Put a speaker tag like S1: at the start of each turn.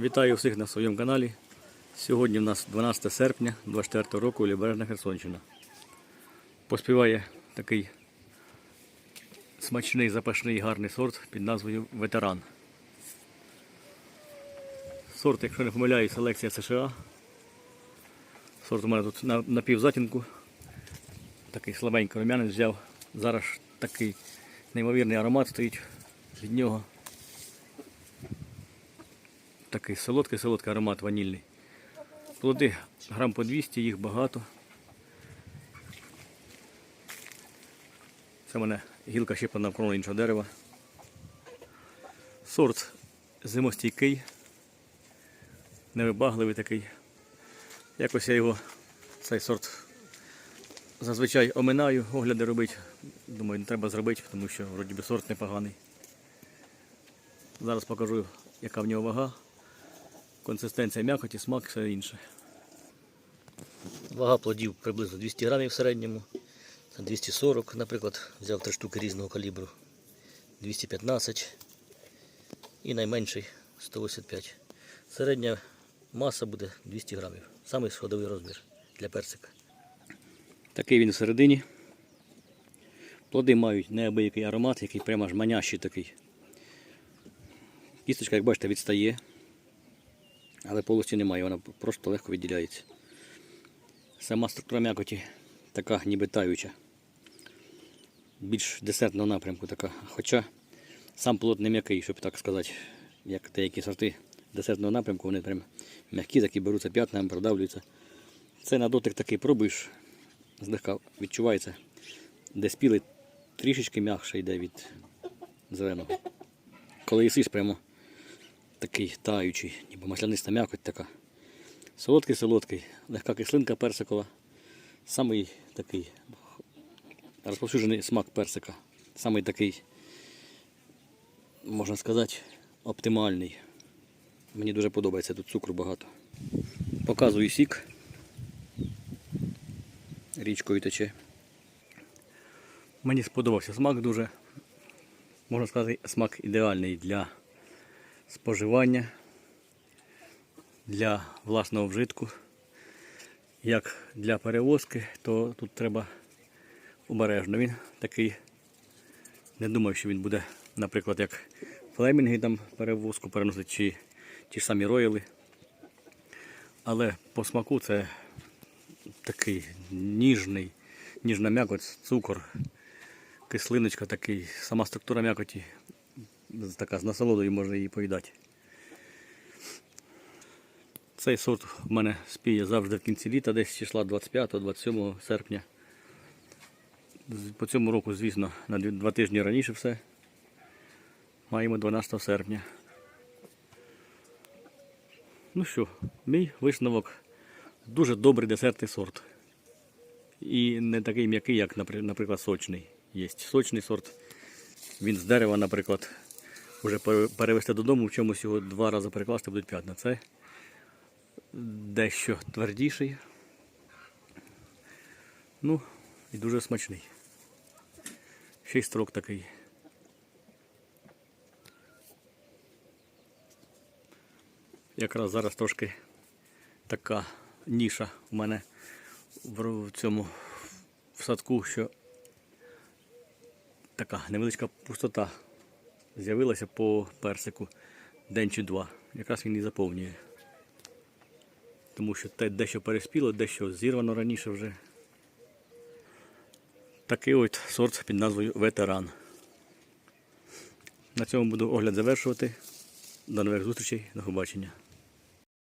S1: Вітаю всіх на своєму каналі. Сьогодні в нас 12 серпня 24 року Лібережна Херсонщина. Поспіває такий смачний, запашний, гарний сорт під назвою Ветеран. Сорт, якщо не помиляюсь, селекція США. Сорт у мене тут на, на півзатінку. Такий слабенький рум'янець взяв. Зараз такий неймовірний аромат стоїть від нього. Такий солодкий, солодкий аромат ванільний. Плоди грам по 200, їх багато. Це в мене гілка щеплена навколо іншого дерева. Сорт зимостійкий, невибагливий такий. Якось я його, цей сорт, зазвичай оминаю, огляди робити. Думаю, не треба зробити, тому що вроді би сорт непоганий. Зараз покажу, яка в нього вага, консистенція м'якоті, смак, все інше. Вага плодів приблизно 200 грамів в середньому. 240, наприклад, взяв три штуки різного калібру. 215 і найменший 185. Середня маса буде 200 грамів. Самий сходовий розмір для персика. Такий він всередині. Плоди мають неабиякий аромат, який прямо аж манящий такий. Кісточка, як бачите, відстає, але полості немає, вона просто легко відділяється. Сама структура м'якоті така ніби таюча. Більш десертного напрямку така. Хоча сам плод не м'який, щоб так сказати, як деякі сорти десертного напрямку, вони прям м'які, такі беруться п'ятнами, продавлюються. Це на дотик такий пробуєш, злегка відчувається, де спілий трішечки м'якше йде від зеленого. Коли їсиш прямо такий таючий, ніби масляниста м'якоть така. Солодкий-солодкий, легка кислинка персикова. Самий такий розповсюджений смак персика. Самий такий, можна сказати, оптимальний. Мені дуже подобається, тут цукру багато. Показую сік. Річкою тече. Мені сподобався смак дуже. Можна сказати, смак ідеальний для споживання для власного вжитку. Як для перевозки, то тут треба обережно. Він такий, не думаю, що він буде, наприклад, як флемінги там перевозку переносить, чи ті ж самі рояли. Але по смаку це такий ніжний, ніжна м'якоть, цукор, кислиночка такий, сама структура м'якоті така з насолодою можна її поїдати. Цей сорт в мене спіє завжди в кінці літа, десь числа 25-27 серпня. По цьому року, звісно, на два тижні раніше все. Маємо 12 серпня. Ну що, мій висновок дуже добрий десертний сорт. І не такий м'який, як, наприклад, сочний. Є сочний сорт. Він з дерева, наприклад, вже перевезти додому, в чомусь його два рази перекласти будуть п'ятна. Це дещо твердіший. Ну, і дуже смачний. Ще й строк такий. Якраз зараз трошки така ніша у мене в цьому в садку, що така невеличка пустота з'явилася по персику день чи два. Якраз він і заповнює. Тому що те дещо переспіло, дещо зірвано раніше вже. Такий от сорт під назвою ветеран. На цьому буду огляд завершувати. До нових зустрічей, до побачення.